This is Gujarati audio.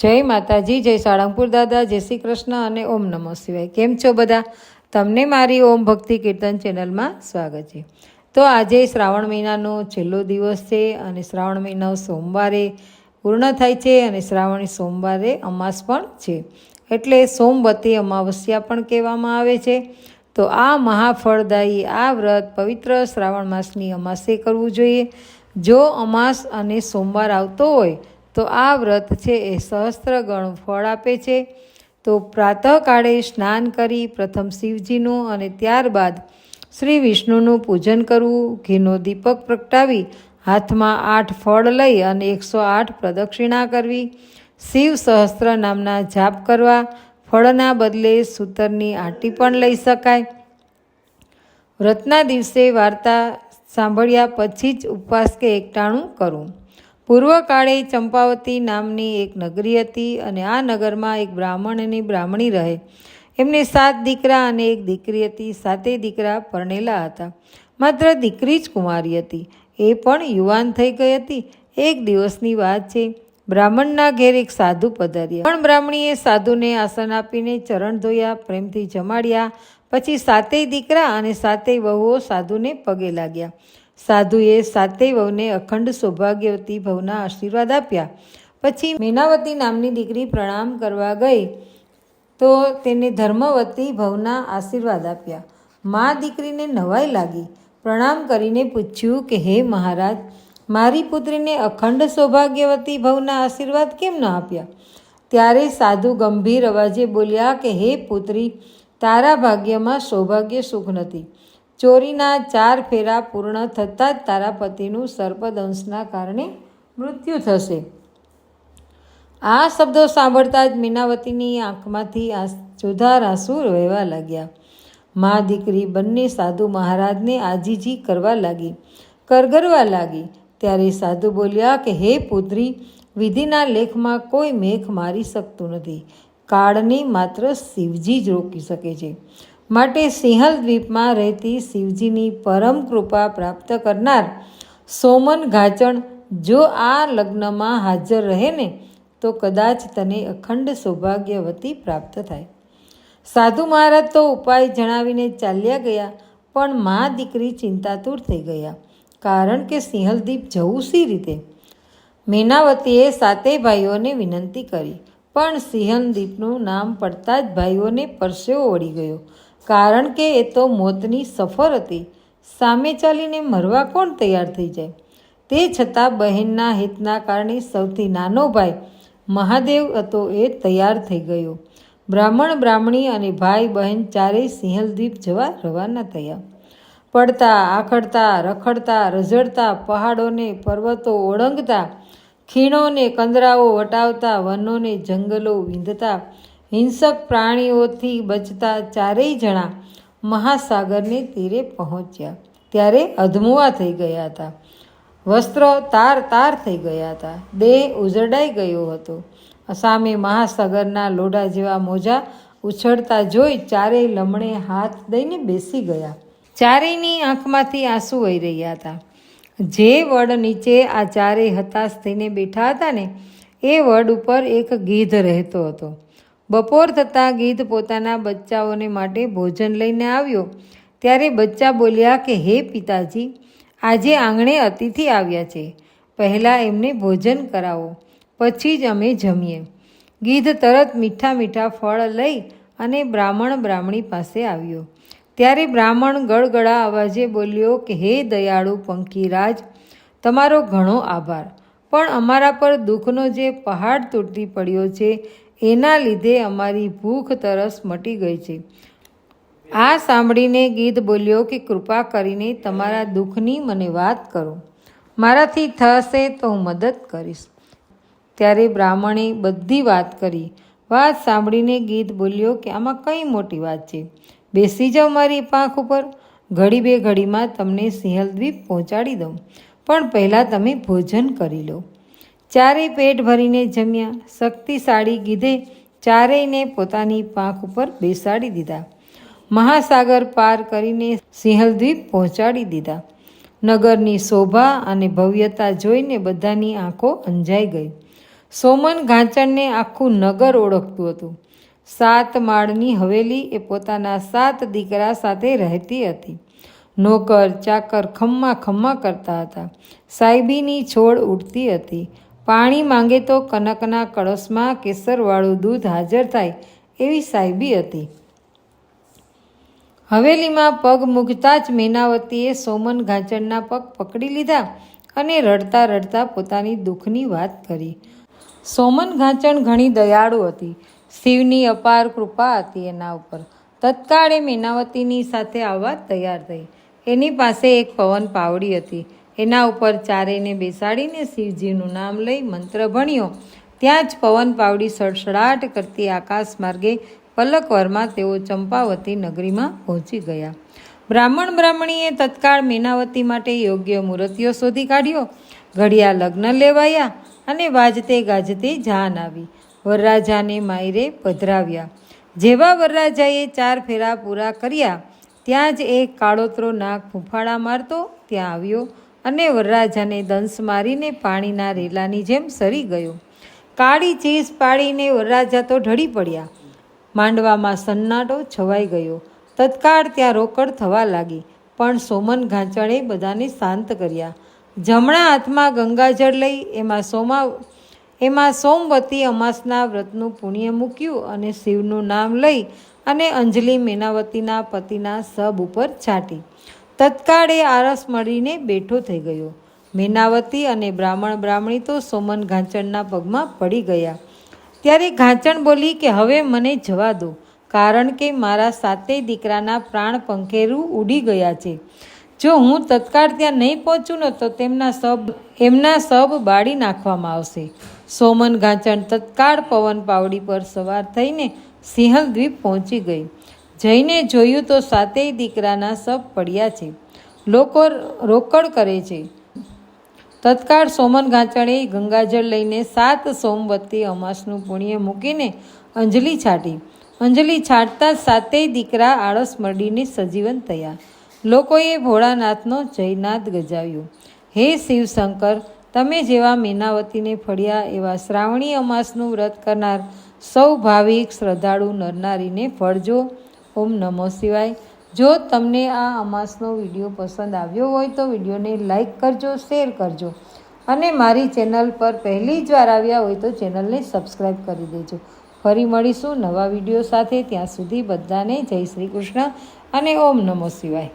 જય માતાજી, જય સાળંગપુર દાદા, જય શ્રી કૃષ્ણ અને ઓમ નમો શિવાય. કેમ છો બધા? તમને મારી ઓમ ભક્તિ કીર્તન ચેનલમાં સ્વાગત છે. તો આજે શ્રાવણ મહિનાનો છેલ્લો દિવસ છે અને શ્રાવણ મહિનો સોમવારે પૂર્ણ થાય છે અને શ્રાવણી સોમવારે અમાસ પણ છે. એટલે સોમવતી અમાવસ્યા પણ કહેવામાં આવે છે. તો આ મહાફળદાયી, આ વ્રત પવિત્ર શ્રાવણ માસની અમાસે કરવું જોઈએ. જો અમાસ અને સોમવાર આવતો હોય તો આ વ્રત છે એ સહસ્ત્ર ગણ ફળ આપે છે. તો પ્રાતઃકાળે સ્નાન કરી પ્રથમ શિવજીનું અને ત્યારબાદ શ્રી વિષ્ણુનું પૂજન કરવું, ઘીનો દીપક પ્રગટાવી, હાથમાં આઠ ફળ લઈ અને એકસો આઠ પ્રદક્ષિણા કરવી, શિવ સહસ્ત્ર નામના જાપ કરવા, ફળના બદલે સૂતરની આંટી પણ લઈ શકાય. વ્રતના દિવસે વાર્તા સાંભળ્યા પછી જ ઉપવાસ કે એકટાણું કરવું પૂર્વકાળે ચંપાવતી નામની એક નગરી હતી અને આ નગરમાં એક બ્રાહ્મણ અને બ્રાહ્મણી રહે. એમને સાત દીકરા અને એક દીકરી હતી. સાતે દીકરા પરણેલા હતા. માત્ર દીકરી જ કુંવારી હતી. એ પણ યુવાન થઈ ગઈ હતી. એક દિવસની વાત છે, બ્રાહ્મણના ઘેર એક સાધુ પધાર્યા. પણ બ્રાહ્મણીએ સાધુને આસન આપીને ચરણ ધોયા, પ્રેમથી જમાડ્યા. પછી સાતેય દીકરા અને સાતેય વહુઓ સાધુને પગે લાગ્યા. સાધુએ સાતેય વહુને અખંડ સૌભાગ્યવતી ભવના આશીર્વાદ આપ્યા. પછી મેનાવતી નામની દીકરી પ્રણામ કરવા ગઈ તો તેને ધર્મવતી ભવના આશીર્વાદ આપ્યા. મા દીકરીને નવાઈ લાગી. પ્રણામ કરીને પૂછ્યું કે, હે મહારાજ, મારી પુત્રીને અખંડ સૌભાગ્યવતી ભવના આશીર્વાદ કેમ ન આપ્યા? ત્યારે સાધુ ગંભીર અવાજે બોલ્યા કે, હે પુત્રી, તારા ભાગ્યમાં સૌભાગ્ય સુખ નથી. ચોરીના ચાર ફેરા પૂર્ણ થતાં જ તારા પતિનું સર્પદંશના કારણે મૃત્યુ થશે. આ શબ્દો સાંભળતા જ મીનાવતીની આંખમાંથી આ જોધાર આંસુ વહેવા લાગ્યા. મા દીકરી, બંને સાધુ મહારાજને આજીજી કરવા લાગી, કરગરવા લાગી. ત્યારે સાધુ બોલ્યા કે, હે પુત્રી, વિધિના લેખમાં કોઈ મેઘ મારી શકતું નથી. કાળને માત્ર શિવજી જ રોકી શકે છે. માટે સિંહલ દ્વીપમાં રહેતી શિવજીની પરમ કૃપા પ્રાપ્ત કરનાર સોમન ઘાચણ જો આ લગ્નમાં હાજર રહે ને, તો કદાચ તને અખંડ સૌભાગ્યવતી પ્રાપ્ત થાય. સાધુ મહારાજ તો ઉપાય જણાવીને ચાલ્યા ગયા, પણ મા દીકરી ચિંતાતુર થઈ ગયા, કારણ કે સિંહલદીપ જવું સી રીતે? મેનાવતીએ સાતેય ભાઈઓને વિનંતી કરી, પણ સિંહલદીપનું નામ પડતા જ ભાઈઓને પરસેવો વળી ગયો. કારણ કે એ તો મોતની સફર હતી. સામે ચાલીને મરવા કોણ તૈયાર થઈ જાય? તે છતાં બહેનના હિતના કારણે સૌથી નાનો ભાઈ મહાદેવ હતો એ તૈયાર થઈ ગયો. બ્રાહ્મણ, બ્રાહ્મણી અને ભાઈ બહેન ચારેય સિંહલદ્વીપ જવા રવાના થયા. પડતા, આખડતા, રખડતા રઝડતા પહાડોને, પર્વતો ઓળંગતા, ખીણોને, કંદરાઓ વટાવતા, વનોને, જંગલો વીંધતા હિંસક પ્રાણીઓથી બચતા ચારેય જણા મહાસાગરને તીરે પહોંચ્યા. ત્યારે અધમુઆ થઈ ગયા હતા. વસ્ત્રો તાર તાર થઈ ગયા હતા. દેહ ઉજરડાઈ ગયો હતો. સામે મહાસાગરના લોઢા જેવા મોજા ઉછળતા જોઈ ચારેય લમણે હાથ દઈને બેસી ગયા. ચારેયની આંખમાંથી આંસુ વહી રહ્યા હતા. જે વડ નીચે આ ચારેય હતાશ થઈને બેઠા હતા ને, એ વડ ઉપર એક ગીધ રહેતો હતો. બપોર થતાં ગીધ પોતાના બચ્ચાઓને માટે ભોજન લઈને આવ્યો. ત્યારે બચ્ચા બોલ્યા કે, હે પિતાજી, આજે આંગણે અતિથિ આવ્યા છે. પહેલાં એમને ભોજન કરાવો, પછી જ અમે જમીએ. ગીધ તરત મીઠા મીઠા ફળ લઈ અને બ્રાહ્મણ બ્રાહ્મણી પાસે આવ્યો. ત્યારે બ્રાહ્મણ ગળગળા અવાજે બોલ્યો કે, હે દયાળુ પંખીરાજ, તમારો ઘણો આભાર. પણ અમારા પર દુઃખનો જે પહાડ તૂટી પડ્યો છે એના લીધે અમારી ભૂખ તરસ મટી ગઈ છે. આ સાંભળીને ગીધ બોલ્યો કે, કૃપા કરીને તમારા દુઃખની મને વાત કરો. મારાથી થશે તો હું મદદ કરીશ. ત્યારે બ્રાહ્મણે બધી વાત કરી. વાત સાંભળીને ગીત બોલ્યો કે, આમાં કઈ મોટી વાત છે. બેસી જાઓ મારી પાંખ ઉપર. ઘડી બે ઘડીમાં તમને સિંહલ દ્વીપ પહોંચાડી દઉં. પણ પહેલાં તમે ભોજન કરી લો. ચારેય પેટ ભરીને જમ્યા. શક્તિશાળી ગીધે ચારેયને પોતાની પાંખ ઉપર બેસાડી દીધા. મહાસાગર પાર કરીને સિંહલદ્વીપ પહોંચાડી દીધા. નગરની શોભા અને ભવ્યતા જોઈને બધાની આંખો અંજાઈ ગઈ. સોમન ઘાંચણને આખું નગર ઓળખતું હતું. સાત માળની હવેલી એ પોતાના સાત દીકરા સાથે રહેતી હતી. નોકર ચાકર ખમ્મા ખમ્મા કરતા હતા. સાહેબીની છોડ ઉડતી હતી. પાણી માંગે તો કનકના કળશમાં કેસરવાળું દૂધ હાજર થાય એવી સાહેબી હતી. હવેલીમાં પગ મૂકતા જ મેનાવતીએ સોમન ઘાંચણના પગ પકડી લીધા અને રડતા રડતા પોતાની દુઃખની વાત કરી. સોમન ઘાંચણ ઘણી દયાળુ હતી. શિવની અપાર કૃપા હતી એના ઉપર. તત્કાળે મેનાવતીની સાથે આવવા તૈયાર થઈ. એની પાસે એક પવન પાવડી હતી. એના ઉપર ચારેયને બેસાડીને શિવજીનું નામ લઈ મંત્ર ભણ્યો. ત્યાં જ પવન પાવડી સડસડાટ કરતી આકાશ માર્ગે પલકવરમાં તેઓ ચંપાવતી નગરીમાં પહોંચી ગયા. બ્રાહ્મણ બ્રાહ્મણીએ તત્કાળ મેનાવતી માટે યોગ્ય મૂર્તિઓ શોધી કાઢ્યો. ઘડિયા લગ્ન લેવાયા અને વાજતે ગાજતે જાન આવી. વરરાજાને માયરે પધરાવ્યા. જેવા વરરાજાએ ચાર ફેરા પૂરા કર્યા, ત્યાં જ એક કાળોતરો નાક ફૂંફાળા મારતો ત્યાં આવ્યો. અને વરરાજાને દંશ મારીને પાણીના રેલાની જેમ સરી ગયો. કાળી ચીસ પાડીને વરરાજા તો ઢળી પડ્યા. માંડવામાં સન્નાટો છવાઈ ગયો. તત્કાળ ત્યાં રોકડ થવા લાગી, પણ સોમન ઘાંચળે બધાને શાંત કર્યા. જમણા હાથમાં ગંગાજળ લઈ એમાં સોમા, એમાં સોમવતી અમાસના વ્રતનું પુણ્ય મૂક્યું અને શિવનું નામ લઈ અને અંજલિ મેનાવતીના પતિના સબ ઉપર છાંટી. તત્કાળે આરસ મળીને બેઠો થઈ ગયો. મેનાવતી અને બ્રાહ્મણ બ્રાહ્મણી તો સોમન ઘાંચણના પગમાં પડી ગયા. ત્યારે ઘાંચણ બોલી કે, હવે મને જવા દો, કારણ કે મારા સાતેય દીકરાના પ્રાણ પંખેરું ઉડી ગયા છે. જો હું તત્કાળ ત્યાં નહીં પહોંચું ને તો તેમના સબ, એમના સબ બાળી નાખવામાં આવશે. સોમન ઘાંચણ તત્કાળ પવન પાવડી પર સવાર થઈને સિંહલ દ્વીપ પહોંચી ગઈ. જઈને જોયું તો સાતેય દીકરાના સબ પડ્યા છે. લોકો રોકડ કરે છે. તત્કાળ સોમન ગાંચણે ગંગાજળ લઈને સાત સોમવતી અમાસનું પુણ્ય મૂકીને અંજલિ છાંટી. અંજલિ છાંટતા સાતેય દીકરા આળસ મરડીને સજીવન થયા. લોકોએ ભોળાનાથનો જયનાથ ગજાવ્યો. હે શિવશંકર, તમે જેવા મેનાવતીને ફળ્યા એવા શ્રાવણી અમાસનું વ્રત કરનાર સૌ ભાવિક શ્રદ્ધાળુ નરનારીને ફળજો. ઓમ નમો શિવાય. જો તમને આ અમાસનો વીડિયો પસંદ આવ્યો હોય તો વિડીયોને લાઈક કરજો, શેર કરજો. અને મારી ચેનલ પર પહેલી જ વાર આવ્યા હોય તો ચેનલને સબસ્ક્રાઈબ કરી દેજો. ફરી મળીશું નવા વીડિયો સાથે. ત્યાં સુધી બધાને જય શ્રી કૃષ્ણ અને ઓમ નમો શિવાય.